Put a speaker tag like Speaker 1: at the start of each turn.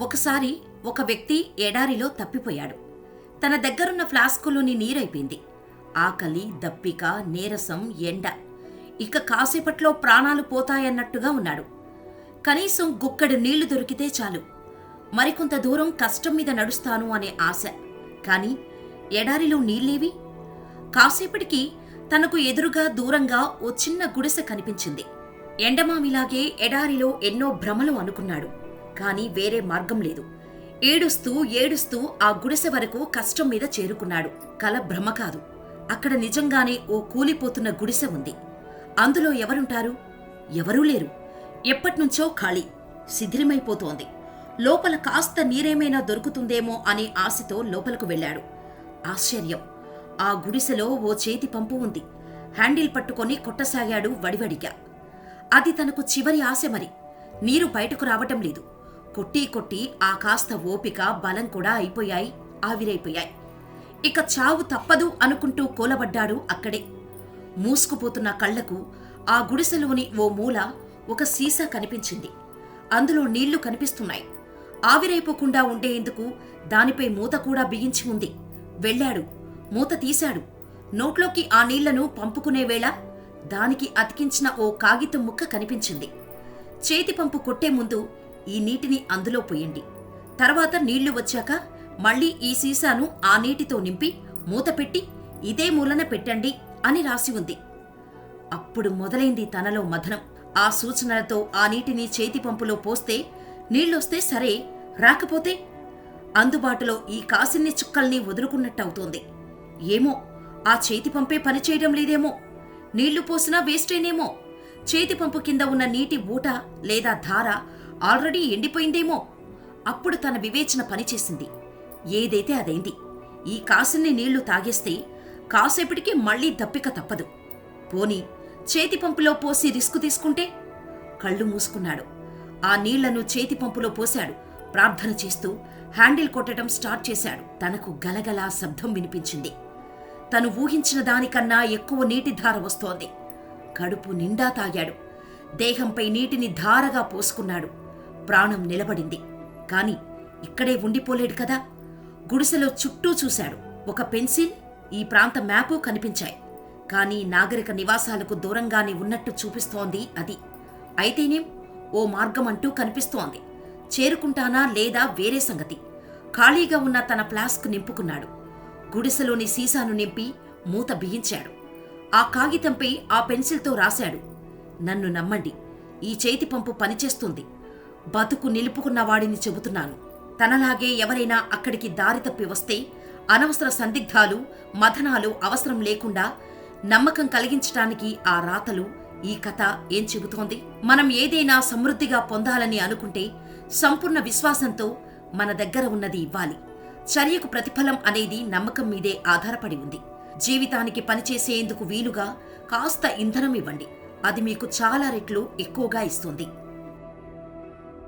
Speaker 1: ఒకసారి ఒక వ్యక్తి ఎడారిలో తప్పిపోయాడు. తన దగ్గరున్న ఫ్లాస్కులోని నీరైపోయింది. ఆకలి దప్పిక నీరసం ఎండ. ఇక కాసేపట్లో ప్రాణాలు పోతాయన్నట్టుగా ఉన్నాడు. కనీసం గుక్కడి నీళ్ళు దొరికితే చాలు. మరికొంత దూరం కష్టం మీద నడుస్తాను అనే ఆశ. కాని ఎడారిలో నీళ్ళేవి కాసేపటికి తనకు ఎదురుగా దూరంగా ఓ చిన్న గుడిసె కనిపించింది. ఎండమామిలాగే ఎడారిలో ఎన్నో భ్రమలు అనుకున్నాడు. కాని వేరే మార్గం లేదు. ఏడుస్తూ ఏడుస్తూ ఆ గుడిసె వరకు కష్టం మీద చేరుకున్నాడు. కల భ్రమ కాదు. అక్కడ నిజంగానే ఓ కూలిపోతున్న గుడిసె ఉంది. అందులో ఎవరుంటారు? ఎవరూ లేరు. ఎప్పట్నుంచో ఖాళీ. శిథిలమైపోతోంది లోపల కాస్త నీరేమైనా దొరుకుతుందేమో అనే ఆశతో లోపలకు వెళ్ళాడు. ఆశ్చర్యం. ఆ గుడిసెలో ఓ చేతి పంపు ఉంది. హ్యాండిల్ పట్టుకొని కొట్టసాగాడు వడివడిగా. అది తనకు చివరి ఆశ మరి. నీరు బయటకు రావటం లేదు. కొట్టి కొట్టి ఆ కాస్త ఓపిక బలం కూడా అయిపోయాయి ఆవిరైపోయాయి. ఇక చావు తప్పదు అనుకుంటూ కోలబడ్డాడు అక్కడే. మూసుకుపోతున్న కళ్ళకు ఆ గుడిసెలోని ఓ మూల ఒక సీసా కనిపించింది. అందులో నీళ్ళు కనిపిస్తున్నాయి. ఆవిరైపోకుండా ఉండేందుకు దానిపై మూత కూడా బిగించి ఉంది. వెళ్ళాడు. మూత తీశాడు. నోట్లోకి ఆ నీళ్ళను పంపుకునే వేళ దానికి అతికించిన ఓ కాగితం ముక్క కనిపించింది. చేతి పంపు కొట్టే ముందు ఈ నీటిని అందులో పోయండి. తర్వాత నీళ్ళు వచ్చాక మళ్ళీ ఈ సీసాను ఆ నీటితో నింపి మూత పెట్టి ఇదే మూలన పెట్టండి అని రాసి ఉంది. అప్పుడు మొదలైంది తనలో మథనం. ఆ సూచనలతో ఆ నీటిని చేతి పంపులో పోస్తే నీళ్ళొస్తే సరే రాకపోతే అందుబాటులో ఈ కాసిన్ని చుక్కల్ని వదులుకున్నట్టవుతోంది. ఏమో ఆ చేతి పంపే పనిచేయడం లేదేమో నీళ్ళు పోసినా వేస్టేనేమో. చేతి పంపు కింద ఉన్న నీటి ఊట లేదా ధార ఆల్రెడీ ఎండిపోయిందేమో. అప్పుడు తన వివేచన పనిచేసింది. ఏదైతే అదైంది ఈ కాసిన్ని నీళ్ళు తాగేస్తే కాసేపటికి మళ్ళీ దప్పిక తప్పదు. పోని చేతి పంపులో పోసి రిస్క్ తీసుకుంటే? కళ్ళు మూసుకున్నాడు. ఆ నీళ్ళను చేతి పంపులో పోశాడు. ప్రార్థన చేస్తూ హ్యాండిల్ కొట్టడం స్టార్ట్ చేశాడు. తనకు గలగలా శబ్దం వినిపించింది. తను ఊహించిన దానికన్నా ఎక్కువ నీటి ధార వస్తోంది. కడుపు నిండా తాగాడు. దేహంపై నీటిని ధారగా పోసుకున్నాడు. ప్రాణం నిలబడింది. కాని ఇక్కడే ఉండిపోలేడు కదా. గుడిసెలో చుట్టూ చూశాడు. ఒక పెన్సిల్ ఈ ప్రాంత మ్యాపు కనిపించాయి. కానీ నాగరిక నివాసాలకు దూరంగానే ఉన్నట్టు చూపిస్తోంది అది. అయితేనేం ఓ మార్గం అంటూ కనిపిస్తోంది. చేరుకుంటానా లేదా వేరే సంగతి. ఖాళీగా ఉన్న తన ఫ్లాస్క్ నింపుకున్నాడు. గుడిసెలోని సీసాను నింపి మూత బిగించాడు. ఆ కాగితంపై ఆ పెన్సిల్తో రాశాడు. నన్ను నమ్మండి ఈ చేతి పంపు పనిచేస్తుంది. బతుకు నిలుపుకున్న వాడిని చెబుతున్నాను. తనలాగే ఎవరైనా అక్కడికి దారి తప్పి వస్తే అనవసర సందిగ్ధాలు మథనాలు అవసరం లేకుండా నమ్మకం కలిగించటానికి ఆ రాతలు ఈ కథ ఏం చెబుతోంది? మనం ఏదైనా సమృద్ధిగా పొందాలని అనుకుంటే సంపూర్ణ విశ్వాసంతో మన దగ్గర ఉన్నది ఇవ్వాలి. చర్యకు ప్రతిఫలం అనేది నమ్మకం మీదే ఆధారపడి ఉంది. జీవితానికి పనిచేసేందుకు వీలుగా కాస్త ఇంధనం ఇవ్వండి. అది మీకు చాలా రెట్లు ఎక్కువగా ఇస్తుంది.